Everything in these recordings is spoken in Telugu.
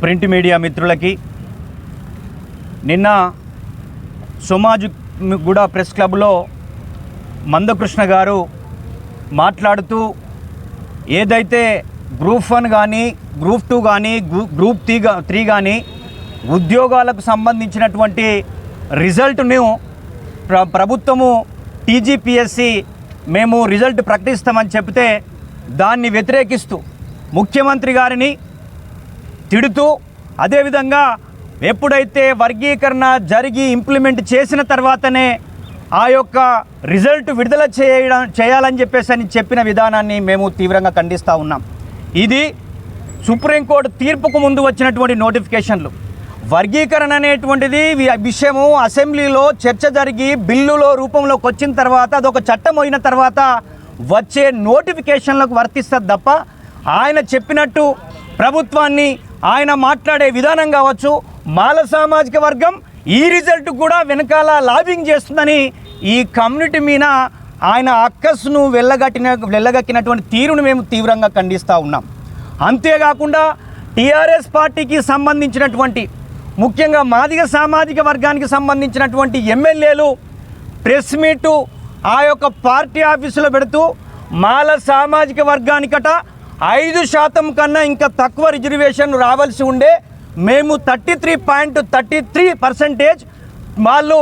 ప్రింట్ మీడియా మిత్రులకి. నిన్న సోమాజ్ గూడ ప్రెస్ క్లబ్లో మందకృష్ణ గారు మాట్లాడుతూ ఏదైతే గ్రూప్ వన్ కానీ గ్రూప్ టూ కానీ గ్రూప్ త్రీ త్రీ కానీ ఉద్యోగాలకు సంబంధించినటువంటి రిజల్ట్ను ప్ర ప్రభుత్వము టీజీపీఎస్సి మేము రిజల్ట్ ప్రకటిస్తామని చెప్తే దాన్ని వ్యతిరేకిస్తూ ముఖ్యమంత్రి గారిని తిడుతూ అదేవిధంగా ఎప్పుడైతే వర్గీకరణ జరిగి ఇంప్లిమెంట్ చేసిన తర్వాతనే ఆ యొక్క రిజల్ట్ విడుదల చేయడం చేయాలని చెప్పేసి అని చెప్పిన విధానాన్ని మేము తీవ్రంగా ఖండిస్తూ ఉన్నాం. ఇది సుప్రీంకోర్టు తీర్పుకు ముందు వచ్చినటువంటి నోటిఫికేషన్లు. వర్గీకరణ అనేటువంటిది విషయము అసెంబ్లీలో చర్చ జరిగి బిల్లులో రూపంలోకి వచ్చిన తర్వాత అదొక చట్టం అయిన తర్వాత వచ్చే నోటిఫికేషన్లకు వర్తిస్తుంది తప్ప ఆయన చెప్పినట్టు ప్రభుత్వాన్ని ఆయన మాట్లాడే విధానం కావచ్చు మాల సామాజిక వర్గం ఈ రిజల్ట్ కూడా వెనకాల లాబింగ్ చేస్తుందని ఈ కమ్యూనిటీ మీద ఆయన అక్కస్ను వెళ్ళగట్టిన వెళ్ళగక్కినటువంటి తీరును మేము తీవ్రంగా ఖండిస్తూ ఉన్నాం. అంతేకాకుండా టీఆర్ఎస్ పార్టీకి సంబంధించినటువంటి ముఖ్యంగా మాదిగ సామాజిక వర్గానికి సంబంధించినటువంటి ఎమ్మెల్యేలు ప్రెస్ మీటు ఆ యొక్క పార్టీ ఆఫీసులో పెడుతూ మాల సామాజిక వర్గానికట ఐదు శాతం కన్నా ఇంకా తక్కువ రిజర్వేషన్ రావాల్సి ఉండే మేము thirty three point thirty three percentage వాళ్ళు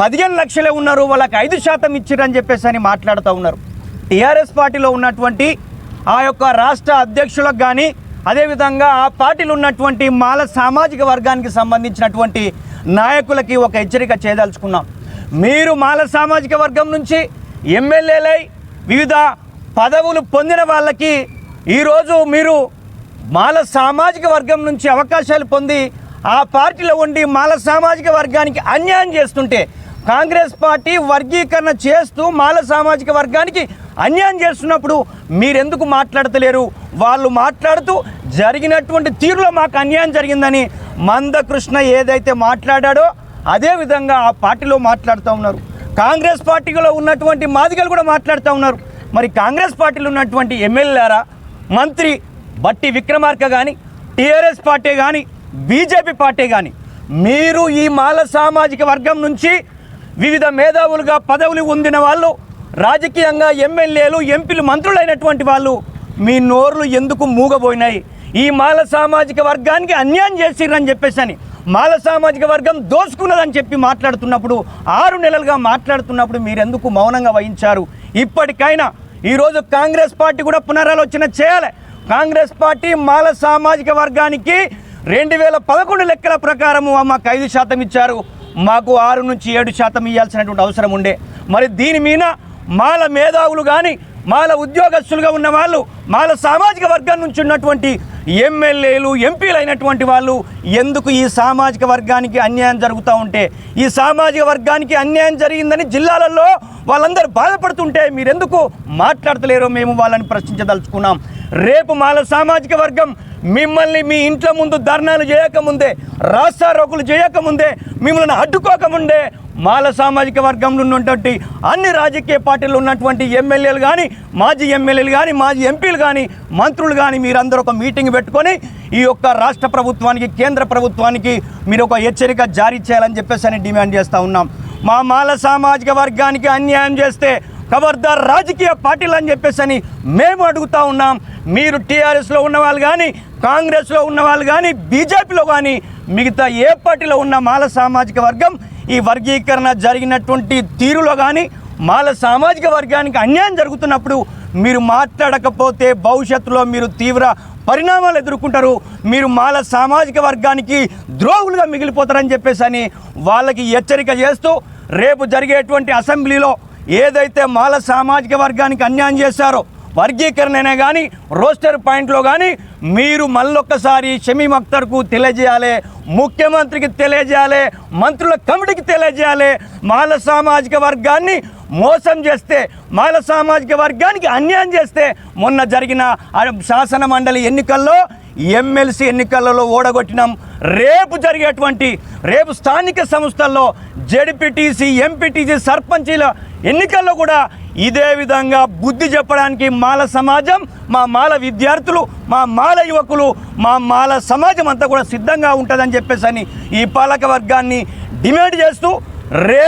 పదిహేను లక్షలే ఉన్నారు వాళ్ళకి ఐదు శాతం ఇచ్చిరని చెప్పేసి అని మాట్లాడుతూ ఉన్నారు. టీఆర్ఎస్ పార్టీలో ఉన్నటువంటి ఆ యొక్క రాష్ట్ర అధ్యక్షులకు కానీ అదేవిధంగా ఆ పార్టీలు ఉన్నటువంటి మాల సామాజిక వర్గానికి సంబంధించినటువంటి నాయకులకి ఒక హెచ్చరిక చేయదలుచుకున్నాం. మీరు మాల సామాజిక వర్గం నుంచి ఎమ్మెల్యేలై వివిధ పదవులు పొందిన వాళ్ళకి ఈరోజు మీరు మాల సామాజిక వర్గం నుంచి అవకాశాలు పొంది ఆ పార్టీలో ఉండి మాల సామాజిక వర్గానికి అన్యాయం చేస్తుంటే కాంగ్రెస్ పార్టీ వర్గీకరణ చేస్తూ మాల సామాజిక వర్గానికి అన్యాయం చేస్తున్నప్పుడు మీరెందుకు మాట్లాడతలేరు? వాళ్ళు మాట్లాడుతూ జరిగినటువంటి తీరులో మాకు అన్యాయం జరిగిందని మందకృష్ణ ఏదైతే మాట్లాడాడో అదే విధంగా ఆ పార్టీలో మాట్లాడుతూ ఉన్నారు. కాంగ్రెస్ పార్టీలో ఉన్నటువంటి మాదిగలు కూడా మాట్లాడుతూ ఉన్నారు. మరి కాంగ్రెస్ పార్టీలో ఉన్నటువంటి ఎమ్మెల్యేరా మంత్రి బట్టి విక్రమార్క కానీ టీఆర్ఎస్ పార్టీ కానీ బీజేపీ పార్టీ కానీ మీరు ఈ మాల సామాజిక వర్గం నుంచి వివిధ మేధావులుగా పదవులు పొందిన వాళ్ళు రాజకీయంగా ఎమ్మెల్యేలు ఎంపీలు మంత్రులైనటువంటి వాళ్ళు మీ నోర్లు ఎందుకు మూగబోయినాయి? ఈ మాల సామాజిక వర్గానికి అన్యాయం చేసిర్రని చెప్పేసి అని మాల సామాజిక వర్గం దోసుకున్నదని చెప్పి మాట్లాడుతున్నప్పుడు ఆరు నెలలుగా మాట్లాడుతున్నప్పుడు మీరెందుకు మౌనంగా వహించారు? ఇప్పటికైనా ఈరోజు కాంగ్రెస్ పార్టీ కూడా పునరాలోచన చేయాలి. కాంగ్రెస్ పార్టీ మాల సామాజిక వర్గానికి రెండు వేల పదకొండు లెక్కల ప్రకారము మాకు ఐదు శాతం ఇచ్చారు. మాకు ఆరు నుంచి ఏడు శాతం ఇవ్వాల్సినటువంటి అవసరం ఉండే. మరి దీని మీద మాల మేధావులు కానీ మాల ఉద్యోగస్తులుగా ఉన్న వాళ్ళు మాల సామాజిక వర్గం నుంచి ఉన్నటువంటి ఎమ్మెల్యేలు ఎంపీలు అయినటువంటి వాళ్ళు ఎందుకు ఈ సామాజిక వర్గానికి అన్యాయం జరుగుతూ ఉంటే? ఈ సామాజిక వర్గానికి అన్యాయం జరిగిందని జిల్లాలలో వాళ్ళందరూ బాధపడుతుంటే మీరెందుకు మాట్లాడతలేరో మేము వాళ్ళని ప్రశ్నించదలుచుకున్నాం. రేపు మాల సామాజిక వర్గం మిమ్మల్ని మీ ఇంట్లో ముందు ధర్నాలు చేయకముందే రాస్తారోకులు చేయకముందే మిమ్మల్ని అడ్డుకోకముందే మాల సామాజిక వర్గంలో ఉన్నటువంటి అన్ని రాజకీయ పార్టీలు ఉన్నటువంటి ఎమ్మెల్యేలు కానీ మాజీ ఎమ్మెల్యేలు కానీ మాజీ ఎంపీలు కానీ మంత్రులు కానీ మీరందరూ ఒక మీటింగ్ పెట్టుకొని ఈ యొక్క రాష్ట్ర ప్రభుత్వానికి కేంద్ర ప్రభుత్వానికి మీరు ఒక హెచ్చరిక జారీ చేయాలని చెప్పేసి అని డిమాండ్ చేస్తూ ఉన్నాం. మా మాల సామాజిక వర్గానికి అన్యాయం చేస్తే ఖబర్దార్ రాజకీయ పార్టీలు అని చెప్పేసి అని మేము అడుగుతా ఉన్నాం. మీరు టీఆర్ఎస్లో ఉన్న వాళ్ళు కానీ కాంగ్రెస్లో ఉన్న వాళ్ళు కానీ బీజేపీలో కానీ మిగతా ఏ పార్టీలో ఉన్న మాల సామాజిక వర్గం ఈ వర్గీకరణ జరిగినటువంటి తీరులో కానీ మాల సామాజిక వర్గానికి అన్యాయం జరుగుతున్నప్పుడు మీరు మాట్లాడకపోతే భవిష్యత్తులో మీరు తీవ్ర పరిణామాలు ఎదుర్కొంటారు. మీరు మాల సామాజిక వర్గానికి ద్రోహులుగా మిగిలిపోతారని చెప్పేసి అని వాళ్ళకి హెచ్చరిక చేస్తూ రేపు జరిగేటువంటి అసెంబ్లీలో ఏదైతే మాల సామాజిక వర్గానికి అన్యాయం చేశారో వర్గీకరణనే కానీ రోస్టర్ పాయింట్లో కానీ మీరు మళ్ళొక్కసారి షమీం అఖ్తర్కు తెలియజేయాలి ముఖ్యమంత్రికి తెలియజేయాలి మంత్రుల కమిటీకి తెలియజేయాలి మాల సామాజిక వర్గాన్ని మోసం చేస్తే మాల సామాజిక వర్గానికి అన్యాయం చేస్తే మొన్న జరిగిన శాసన మండలి ఎన్నికల్లో ఎమ్మెల్సీ ఎన్నికలలో ఓడగొట్టినాం. రేపు జరిగేటువంటి రేపు స్థానిక సంస్థల్లో జడ్పీటీసీ ఎంపీటీసీ సర్పంచీల ఎన్నికల్లో కూడా ఇదే విధంగా బుద్ధి చెప్పడానికి మాల సమాజం మా మాల విద్యార్థులు మా మాల యువకులు మా మాల సమాజం అంతా కూడా సిద్ధంగా ఉంటుందని చెప్పేసి అని ఈ పాలక వర్గాన్ని డిమాండ్ చేస్తూ రే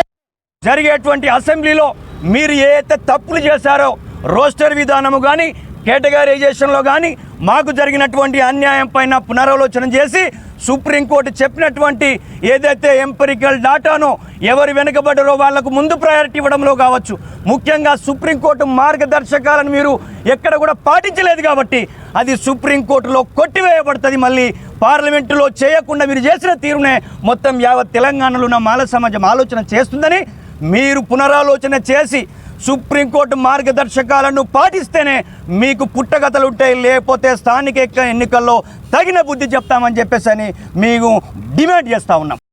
జరిగేటువంటి అసెంబ్లీలో మీరు ఏదైతే తప్పులు చేశారో రోస్టర్ విధానము కానీ కేటగరైజేషన్లో కానీ మాకు జరిగినటువంటి అన్యాయం పైన పునరాలోచన చేసి సుప్రీంకోర్టు చెప్పినటువంటి ఏదైతే ఎంపరికల్ డాటానో ఎవరు వెనుకబడరో వాళ్ళకు ముందు ప్రయారిటీ ఇవ్వడంలో కావచ్చు. ముఖ్యంగా సుప్రీంకోర్టు మార్గదర్శకాలను మీరు ఎక్కడ కూడా పాటించలేదు కాబట్టి అది సుప్రీంకోర్టులో కొట్టివేయబడుతుంది. మళ్ళీ పార్లమెంటులో చేయకుండా మీరు చేసిన తీరునే మొత్తం యావత్ తెలంగాణలో ఉన్న మాల సమాజం ఆలోచన చేస్తుందని మీరు పునరాలోచన చేసి సుప్రీంకోర్టు మార్గదర్శకాలను పాటిస్తేనే మీకు పుట్టగతలు ఉంటాయి లేకపోతే స్థానిక ఎన్నికల్లో తగిన బుద్ధి చెప్తామని చెప్పేసి అని మేము డిమాండ్ చేస్తూ ఉన్నాం.